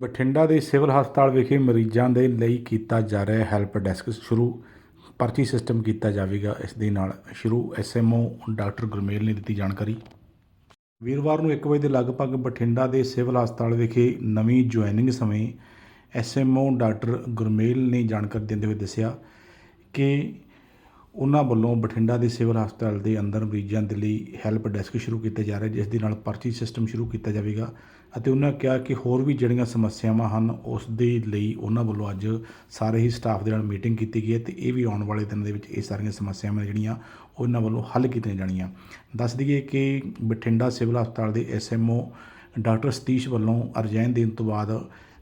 ਬਠਿੰਡਾ ਦੇ ਸਿਵਲ ਹਸਪਤਾਲ ਵਿਖੇ ਮਰੀਜ਼ਾਂ ਦੇ ਲਈ ਕੀਤਾ ਜਾ ਰਿਹਾ ਹੈਲਪ ਡੈਸਕ ਸ਼ੁਰੂ, ਪਰਚੀ ਸਿਸਟਮ ਕੀਤਾ ਜਾਵੇਗਾ। ਇਸ ਦੇ ਨਾਲ ਸ਼ੁਰੂ, ਐਸਐਮਓ ਡਾਕਟਰ ਗੁਰਮੇਲ ਨੇ ਦਿੱਤੀ ਜਾਣਕਾਰੀ। ਵੀਰਵਾਰ ਨੂੰ 1 ਵਜੇ ਦੇ ਲਗਭਗ ਬਠਿੰਡਾ ਦੇ ਸਿਵਲ ਹਸਪਤਾਲ ਵਿਖੇ ਨਵੀਂ ਜੁਆਇਨਿੰਗ ਸਮੇਂ ਐਸਐਮਓ ਡਾਕਟਰ ਗੁਰਮੇਲ ਨੇ ਜਾਣਕਾਰੀ ਦਿੰਦੇ ਹੋਏ ਦੱਸਿਆ ਕਿ ਉਹਨਾਂ ਵੱਲੋਂ ਬਠਿੰਡਾ ਦੇ ਸਿਵਲ ਹਸਪਤਾਲ ਦੇ ਅੰਦਰ ਮਰੀਜ਼ਾਂ ਦੇ ਲਈ ਹੈਲਪ ਡੈਸਕ ਸ਼ੁਰੂ ਕੀਤੇ ਜਾ ਰਹੇ, ਜਿਸ ਦੇ ਨਾਲ ਪਰਚੀ ਸਿਸਟਮ ਸ਼ੁਰੂ ਕੀਤਾ ਜਾਵੇਗਾ ਅਤੇ ਉਹਨਾਂ ਕਿਹਾ ਕਿ ਹੋਰ ਵੀ ਜਿਹੜੀਆਂ ਸਮੱਸਿਆਵਾਂ ਹਨ, ਉਸ ਦੇ ਲਈ ਉਹਨਾਂ ਵੱਲੋਂ ਅੱਜ ਸਾਰੇ ਹੀ ਸਟਾਫ ਦੇ ਨਾਲ ਮੀਟਿੰਗ ਕੀਤੀ ਗਈ ਹੈ ਤੇ ਇਹ ਵੀ ਆਉਣ ਵਾਲੇ ਦਿਨ ਦੇ ਵਿੱਚ ਇਹ ਸਾਰੀਆਂ ਸਮੱਸਿਆਵਾਂ ਜਿਹੜੀਆਂ ਉਹਨਾਂ ਵੱਲੋਂ ਹੱਲ ਕੀਤੀਆਂ ਜਾਣੀਆਂ। ਦੱਸ ਦਈਏ ਕਿ ਬਠਿੰਡਾ ਸਿਵਲ ਹਸਪਤਾਲ ਦੇ ਐਸਐਮਓ ਡਾਕਟਰ ਸਤੀਸ਼ ਵੱਲੋਂ ਅਰਜੈਨ ਦੇਣ ਤੋਂ ਬਾਅਦ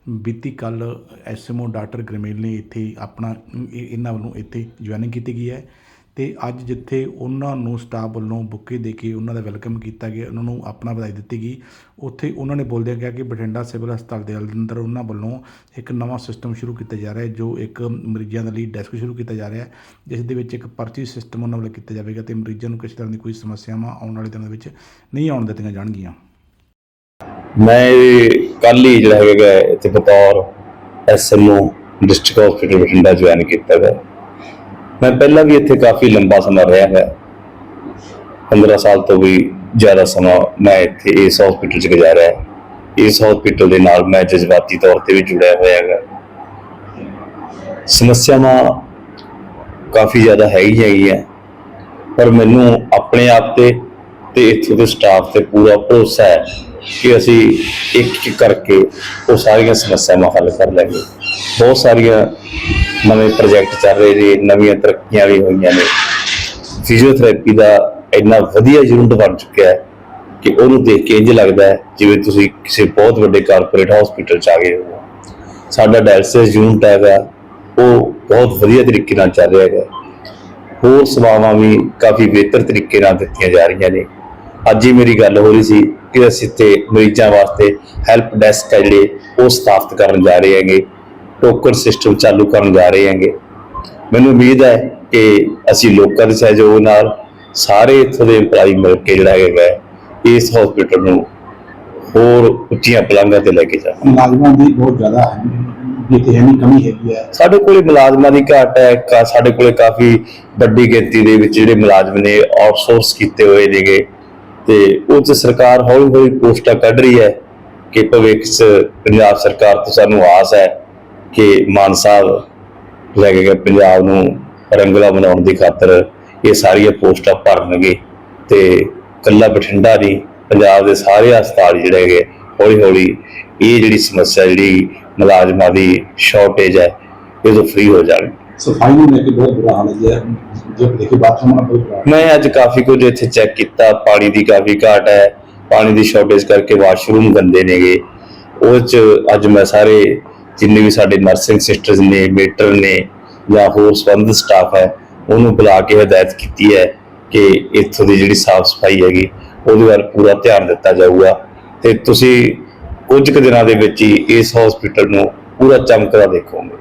ਬੀਤੀ ਕੱਲ ਐਸਐਮਓ ਡਾਕਟਰ ਗਰਮੇਲ ਨੇ ਇੱਥੇ ਆਪਣਾ ਇਹ- ਇਹਨਾਂ ਵੱਲੋਂ ਇੱਥੇ ਜੁਆਇਨਿੰਗ ਕੀਤੀ ਗਈ ਹੈ ਤੇ ਅੱਜ ਜਿੱਥੇ ਉਹਨਾਂ ਨੂੰ ਸਟਾਫ ਵੱਲੋਂ ਬੁੱਕੇ ਦੇ ਕੇ ਉਹਨਾਂ ਦਾ ਵੈਲਕਮ ਕੀਤਾ ਗਿਆ, ਉਹਨਾਂ ਨੂੰ ਆਪਣਾ ਵਧਾਈ ਦਿੱਤੀ ਗਈ, ਉੱਥੇ ਉਹਨਾਂ ਨੇ ਬੋਲਦਿਆਂ ਕਿਹਾ ਕਿ ਬਠਿੰਡਾ ਸਿਵਲ ਹਸਪਤਾਲ ਦੇ ਅੰਦਰ ਉਹਨਾਂ ਵੱਲੋਂ ਇੱਕ ਨਵਾਂ ਸਿਸਟਮ ਸ਼ੁਰੂ ਕੀਤਾ ਜਾ ਰਿਹਾ ਹੈ, ਜੋ ਇੱਕ ਮਰੀਜ਼ਾਂ ਦੇ ਲਈ ਡੈਸਕ ਸ਼ੁਰੂ ਕੀਤਾ ਜਾ ਰਿਹਾ ਹੈ, ਜਿਸ ਦੇ ਵਿੱਚ ਇੱਕ ਪਰਚੀ ਸਿਸਟਮ ਉਹਨਾਂ ਵੱਲੋਂ ਕੀਤਾ ਜਾਵੇਗਾ ਤੇ ਮਰੀਜ਼ਾਂ ਨੂੰ ਕਿਸੇ ਤਰ੍ਹਾਂ ਦੀ ਕੋਈ ਸਮੱਸਿਆਵਾਂ ਆਉਣ ਵਾਲੇ ਦਿਨਾਂ ਦੇ ਵਿੱਚ ਨਹੀਂ ਆਉਣ ਦਿੱਤੀਆਂ ਜਾਣਗੀਆਂ। ਮੈਂ ਕੱਲ ਹੀ ਜਿਹੜਾ ਹੈਗਾ ਇੱਥੇ ਬਤੌਰ SMO district hospital Bathinda join ਕੀਤਾ ਹੈ ਮੈਂ ਪਹਿਲਾਂ ਵੀ ਇੱਥੇ ਕਾਫੀ ਲੰਬਾ ਸਮਾਂ ਰਿਹਾ ਹੈ 15 ਸਾਲ ਤੋਂ ਵੀ ਜ਼ਿਆਦਾ ਸਮਾਂ ਮੈਂ ਇੱਥੇ ਇਸ ਹਸਪੀਟਲ 'ਚ ਗੁਜ਼ਾਰਿਆ। ਹੈ ਇਸ ਹਸਪੀਟਲ ਦੇ ਨਾਲ ਮੈਂ ਜਜ਼ਬਾਤੀ ਤੌਰ ਤੇ ਵੀ ਜੁੜਿਆ ਹੋਇਆ ਹੈਗਾ ਸਮੱਸਿਆਵਾਂ ਕਾਫੀ ਜ਼ਿਆਦਾ ਹੈ ਹੀ ਹੈਗੀਆਂ, ਪਰ ਮੈਨੂੰ ਆਪਣੇ ਆਪ ਤੇ ਤੇ ਇੱਥੇ ਦੇ ਸਟਾਫ ਤੇ ਪੂਰਾ ਭਰੋਸਾ ਹੈ ਕਿ ਅਸੀਂ ਇੱਕ ਇੱਕ ਕਰਕੇ ਉਹ ਸਾਰੀਆਂ ਸਮੱਸਿਆਵਾਂ ਹੱਲ ਕਰ ਲਾਂਗੇ ਬਹੁਤ ਸਾਰੀਆਂ ਨਵੇਂ ਪ੍ਰੋਜੈਕਟ ਚੱਲ ਰਹੇ ਨੇ, ਨਵੀਆਂ ਤਰੱਕੀਆਂ ਵੀ ਹੋਈਆਂ ਨੇ। ਫਿਜ਼ੀਓਥੈਰੇਪੀ ਦਾ ਇੰਨਾ ਵਧੀਆ ਯੂਨਿਟ ਬਣ ਚੁੱਕਿਆ ਹੈ ਕਿ ਉਹਨੂੰ ਦੇਖ ਕੇ ਇੰਜ ਲੱਗਦਾ ਹੈ ਜਿਵੇਂ ਤੁਸੀਂ ਕਿਸੇ ਬਹੁਤ ਵੱਡੇ ਕਾਰਪੋਰੇਟ ਹਸਪੀਟਲ ਚ ਆ ਗਏ ਹੋ। ਸਾਡਾ ਡਾਇਲਸਿਸ ਯੂਨਿਟ ਹੈਗਾ ਉਹ ਬਹੁਤ ਵਧੀਆ ਤਰੀਕੇ ਨਾਲ ਚੱਲ ਰਿਹਾ ਹੈਗਾ। ਹੋਰ ਸੇਵਾਵਾਂ ਵੀ ਕਾਫੀ ਬਿਹਤਰ ਤਰੀਕੇ ਨਾਲ ਦਿੱਤੀਆਂ ਜਾ ਰਹੀਆਂ ਨੇ। ਅੱਜ ਹੀ ਮੇਰੀ ਗੱਲ ਹੋ ਰਹੀ ਸੀ ਕਿ ਅਸੀਂ ਇੱਥੇ ਮਰੀਜ਼ਾਂ ਵਾਸਤੇ ਹੈਲਪ ਡੈਸਕ ਹੈ ਜਿਹੜੇ ਉਹ ਸਥਾਪਿਤ ਕਰਨ ਜਾ ਰਹੇ ਹੈਗੇ ਟੋਕਨ ਸਿਸਟਮ ਚਾਲੂ ਕਰਨ ਜਾ ਰਹੇ ਹੈਗੇ। ਮੈਨੂੰ ਉਮੀਦ ਹੈ ਕਿ ਅਸੀਂ ਲੋਕਾਂ ਦੇ ਸਹਿਯੋਗ ਨਾਲ ਸਾਰੇ ਇੱਥੋਂ ਦੇ ਇੰਪਲਾਈ ਮਿਲ ਕੇ ਜਿਹੜਾ ਹੈਗਾ ਇਸ ਹਸਪੀਟਲ ਨੂੰ ਹੋਰ ਉੱਚੀਆਂ ਪਲਾਂਘਾਂ ਤੇ ਲੈ ਕੇ ਜਾਵਾਂਗੇ ਮੁਲਾਜ਼ਮਾਂ ਦੀ ਬਹੁਤ ਜ਼ਿਆਦਾ ਹੈ ਜਿੱਥੇ ਨਹੀਂ ਕਮੀ ਹੈਗੀ ਹੈ। ਸਾਡੇ ਕੋਲੇ ਮੁਲਾਜ਼ਮਾਂ ਦੀ ਘਾਟ ਹੈ ਸਾਡੇ ਕੋਲੇ ਕਾਫੀ ਵੱਡੀ ਗਿਣਤੀ ਦੇ ਵਿੱਚ ਜਿਹੜੇ ਮੁਲਾਜ਼ਮ ਨੇ ਆਊਟਸੋਰਸ ਕੀਤੇ ਹੋਏ ਨੇਗੇ। ਤੇ ਉਹ 'ਚ ਸਰਕਾਰ ਹੌਲੀ ਹੌਲੀ ਪੋਸਟਾਂ ਕੱਢ ਰਹੀ ਹੈ ਕਿ ਭਵਿੱਖ 'ਚ ਪੰਜਾਬ ਸਰਕਾਰ ਤੋਂ ਸਾਨੂੰ ਆਸ ਹੈ ਕਿ ਮਾਨ ਸਾਹਿਬ ਲੈ ਕੇ ਪੰਜਾਬ ਨੂੰ ਰੰਗਲਾ ਬਣਾਉਣ ਦੀ ਖਾਤਰ ਇਹ ਸਾਰੀਆਂ ਪੋਸਟਾਂ ਭਰਨਗੇ ਤੇ ਕੱਲਾ ਬਠਿੰਡਾ ਨਹੀਂ, ਪੰਜਾਬ ਦੇ ਸਾਰੇ ਹਸਪਤਾਲ ਜਿਹੜੇ ਹੈਗੇ, ਹੌਲੀ ਹੌਲੀ ਇਹ ਜਿਹੜੀ ਸਮੱਸਿਆ ਜਿਹੜੀ ਮੁਲਾਜ਼ਮਾਂ ਦੀ ਸ਼ਾਰਟੇਜ ਹੈ, ਇਹ ਤੋਂ ਫ੍ਰੀ ਹੋ ਜਾਣਗੇ। ਸਫ਼ਾਈ ਨੂੰ ਲੈ ਕੇ ਬਹੁਤ ਬੁਰਾ ਹਾਲ ਹੈ। ਜੇ ਦੇਖੇ ਬਾਥਰੂਮ ਨਾਲ ਬਹੁਤ ਮੈਂ ਅੱਜ ਕਾਫੀ ਕੁਝ ਇੱਥੇ ਚੈੱਕ ਕੀਤਾ। ਪਾਣੀ ਦੀ ਕਾਫੀ ਘਾਟ ਹੈ। ਪਾਣੀ ਦੀ ਸ਼ਾਰਟੇਜ ਕਰਕੇ ਵਾਸ਼ਰੂਮ ਗੰਦੇ ਨੇਗੇ। ਉਹ ਚ ਅੱਜ ਮੈਂ ਸਾਰੇ ਜਿੰਨੇ ਵੀ ਸਾਡੇ ਨਰਸਿੰਗ ਸਿਸਟਰਸ ਨੇ ਮੇਟਰ ਨੇ ਜਾਂ ਹੋਰ ਸੰਬੰਧਿਤ ਸਟਾਫ ਹੈ, ਉਹਨੂੰ ਬੁਲਾ ਕੇ ਹਦਾਇਤ ਕੀਤੀ ਹੈ ਕਿ ਇੱਥੋਂ ਦੀ ਜਿਹੜੀ ਸਾਫ਼ ਸਫ਼ਾਈ ਹੈਗੀ, ਉਹਦੇ ਵੱਲ ਪੂਰਾ ਧਿਆਨ ਦਿੱਤਾ ਜਾਊਗਾ। ਤੇ ਤੁਸੀਂ ਕੁਝ ਕੁ ਦਿਨਾਂ ਦੇ ਵਿੱਚ ਹੀ ਇਸ ਹਸਪੀਟਲ ਨੂੰ ਪੂਰਾ ਚਮਕਦਾ ਦੇਖੋਗੇ।